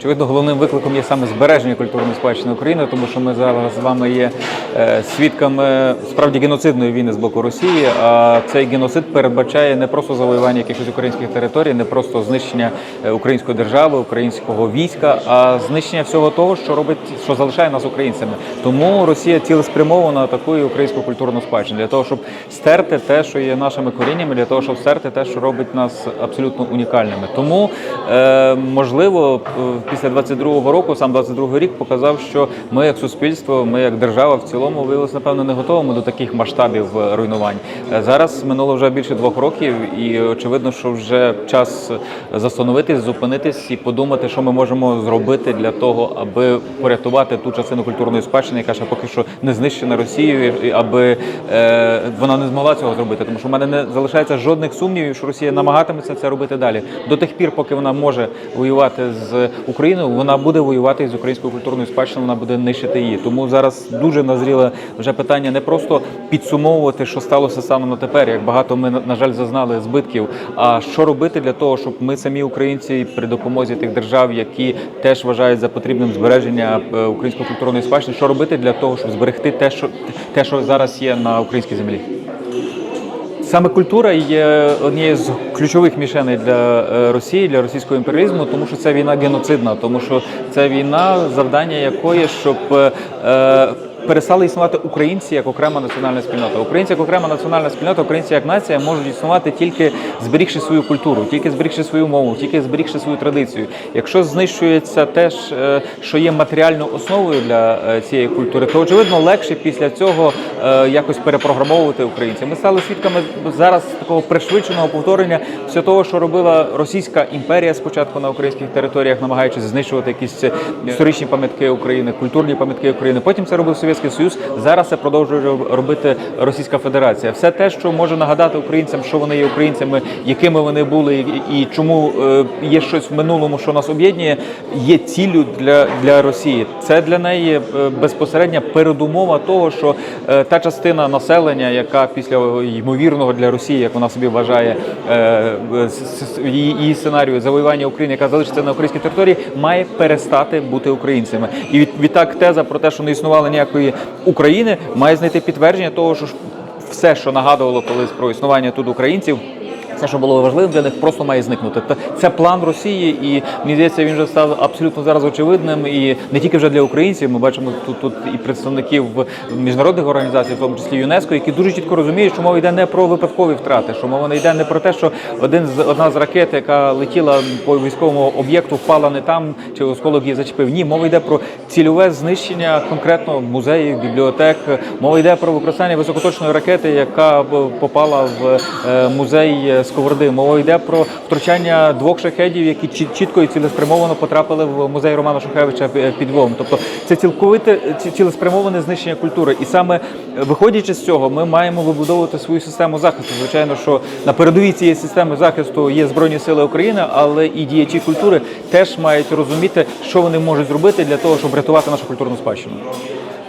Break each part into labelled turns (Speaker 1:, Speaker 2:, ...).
Speaker 1: Очевидно, головним викликом є саме збереження культурної спадщини України, тому що ми зараз з вами є е, свідками справді геноцидної війни з боку Росії. А цей геноцид передбачає не просто завоювання якихось українських територій, не просто знищення е, української держави, українського війська, а знищення всього того, що робить, що залишає нас українцями. Тому Росія цілеспрямовано атакує українську культурну спадщину для того, щоб стерти те, що є нашими коріннями, для того, щоб стерти те, що робить нас абсолютно унікальними. Тому е, можливо, е, після 22-го року, сам 22-й рік показав, що ми як суспільство, ми як держава в цілому виявилися, напевно, не готовими до таких масштабів е, руйнувань. Е, Зараз минуло вже більше двох років, і очевидно, що вже час застановитись, зупинитись і подумати, що ми можемо зробити для того, аби порятувати ту частину культурної спадщини, яка ще поки що не знищена Росією, аби е, вона не змогла цього зробити. Тому що в мене не залишається жодних сумнівів, що Росія намагатиметься це робити далі. До тих пір, поки вона може воювати з Україною, вона буде воювати з українською культурною спадщиною, вона буде нищити її. Тому зараз дуже назріле вже питання не просто підсумовувати, що сталося станом на тепер, як багато ми на на жаль зазнали збитків. А що робити для того, щоб ми самі українці при допомозі тих держав, які теж вважають за потрібним збереження е, української культурної спадщини, що робити для того, щоб зберегти те, що те, що зараз є на українській землі. Саме культура є однією з ключових мішеней для е, Росії, для російського імперіалізму, тому що це війна геноцидна, тому що це війна, завдання якої, щоб е, е, перестали існувати українці як окрема національна спільнота. Українці як окрема національна спільнота, українці як нація можуть існувати тільки зберігши свою культуру, тільки зберігши свою мову, тільки зберігши свою традицію. Якщо знищується те, е, що є матеріальною основою для е, цієї культури, то очевидно легше після цього е, якось перепрограмовувати українців. Ми стали свідками зараз такого пришвидшеного повторення всього того, що робила Російська імперія спочатку на українських територіях, намагаючись знищувати якісь історичні пам'ятки України, культурні пам'ятки України. Потім це робив Совєтський Союз. Зараз це продовжує робити Російська Федерація. Все те, що може нагадати українцям, що вони є українцями, якими вони були, і, чому е, є щось в минулому, що нас об'єднує, є ціллю для, для Росії. Це для неї е, безпосередня передумова того, що е, та частина населення, яка після ймовірного для Росії, як вона собі вважає, її, сценарію завоювання України, яка залишиться на українській території, має перестати бути українцями. І від, відтак теза про те, що не існувало ніякої України, має знайти підтвердження того, що все, що нагадувало колись про існування тут українців. Все, що було важливим для них, просто має зникнути. Це план Росії, і мені здається, він вже став абсолютно зараз очевидним. І не тільки вже для українців. Ми бачимо тут, тут і представників міжнародних організацій, в тому числі ЮНЕСКО, які дуже чітко розуміють, що мова йде не про випадкові втрати, що мова не йде не про те, що один з одна з ракет, яка летіла по військовому об'єкту, впала не там, чи осколок її зачепив. Ні, мова йде про цільове знищення конкретно музеїв, бібліотек. Мова йде про використання високоточної ракети, яка попала в е, музей Сковороди. Мова йде про втручання двох шахедів, які чітко і цілеспрямовано потрапили в музей Романа Шухевича під Львовом. Тобто це цілковите ці- цілеспрямоване знищення культури. І саме е, виходячи з цього, ми маємо вибудовувати свою систему захисту. Звичайно, що на передовій цієї системи захисту є Збройні Сили України, але і діячі культури теж мають розуміти, що вони можуть зробити для того, щоб врятувати нашу культурну спадщину.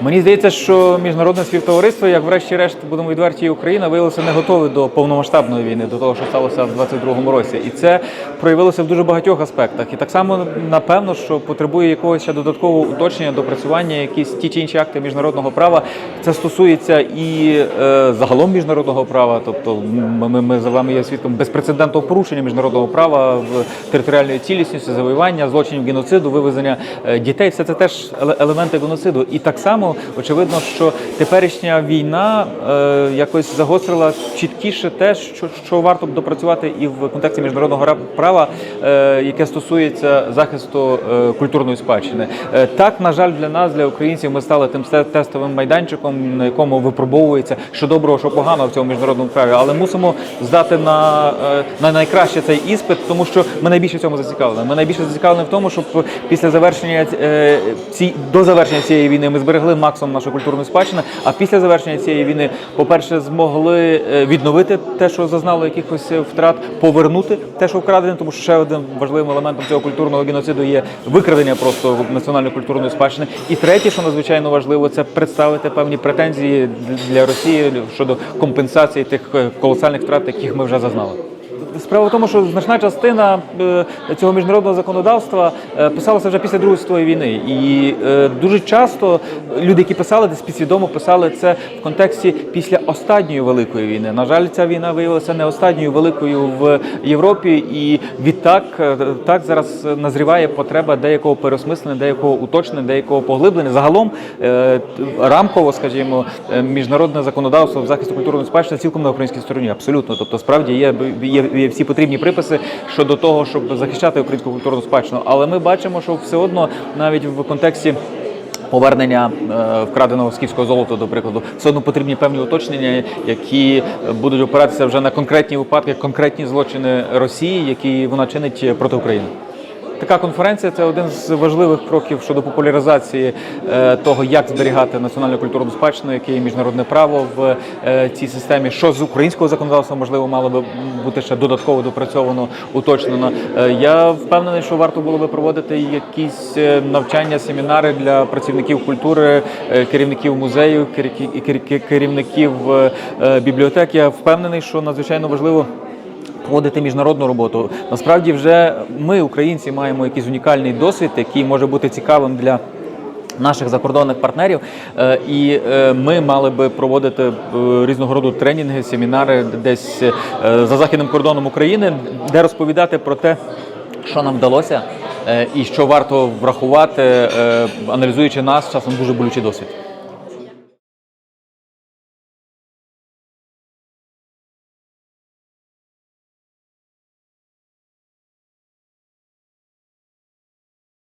Speaker 1: Мені здається, що міжнародне співтовариство, як врешті-решт, будемо відверті, Україна виявилося не готові до повномасштабної війни, до того, що сталося в 22-му році, і це проявилося в дуже багатьох аспектах. І так само напевно, що потребує якогось ще додаткового уточнення, допрацювання, якісь ті чи інші акти міжнародного права. Це стосується і е, загалом міжнародного права, тобто ми, ми, ми з вами є свідком безпрецедентного порушення міжнародного права в територіальної цілісності, завоювання, злочинів геноциду, вивезення е, дітей. Все це теж елементи геноциду. І так само очевидно, що теперішня війна е, якось загострила чіткіше те, що, що варто б допрацювати і в контексті міжнародного ра- права, е, яке стосується захисту е, культурної спадщини. Е, так, на жаль, для нас, для українців, ми стали тим тестовим майданчиком, на якому випробовується що доброго, що поганого в цьому міжнародному праві. Але мусимо здати на, е, на найкраще цей іспит, тому що ми найбільше в цьому зацікавлені. Ми найбільше зацікавлені в тому, щоб після завершення е, ці до завершення цієї війни ми зберегли максимум нашої культурної спадщини. А після завершення цієї війни, по-перше, змогли е, відновити те, що зазнало якихось е, втрат, повернути те, що вкрадене, тому що ще одним важливим елементом цього культурного геноциду є викрадення просто національної культурної спадщини. І третє, що надзвичайно важливо, це представити певні претензії для Росії щодо компенсації тих е, колосальних втрат, яких ми вже зазнали. Справа в тому, що значна частина е, цього міжнародного законодавства е, писалася вже після Другої світової війни, і е, дуже часто люди, які писали, десь підсвідомо писали це в контексті після останньої великої війни. На жаль, ця війна виявилася не останньою великою в Європі, і відтак так зараз назріває потреба деякого переосмислення, деякого уточнення, деякого поглиблення. Загалом рамково, скажімо, міжнародне законодавство в захисті культурної спадщини цілком на українській стороні. Абсолютно. Тобто, справді є, є, є всі потрібні приписи щодо того, щоб захищати українську культурну спадщину. Але ми бачимо, що все одно навіть в контексті. Повернення е, вкраденого скіфського золота, до прикладу, все одно потрібні певні уточнення, які будуть опиратися вже на конкретні випадки, конкретні злочини Росії, які вона чинить проти України. Така конференція це один з важливих кроків щодо популяризації е, того, як зберігати національну культурну спадщину, яке є міжнародне право в е, цій системі. Що з українського законодавства можливо мало би бути ще додатково допрацьовано, уточнено. Е, я впевнений, що варто було би проводити якісь навчання, семінари для працівників культури, керівників кер- керівників бібліотек. Я впевнений, що надзвичайно важливо проводити міжнародну роботу. Насправді, вже ми, українці, маємо якийсь унікальний досвід, який може бути цікавим для. Наших закордонних партнерів, Е, і е, ми мали би проводити е, різного роду тренінги, семінари десь за західним кордоном України, де розповідати про те, що нам вдалося, і що варто врахувати, аналізуючи наш часом дуже болючий досвід.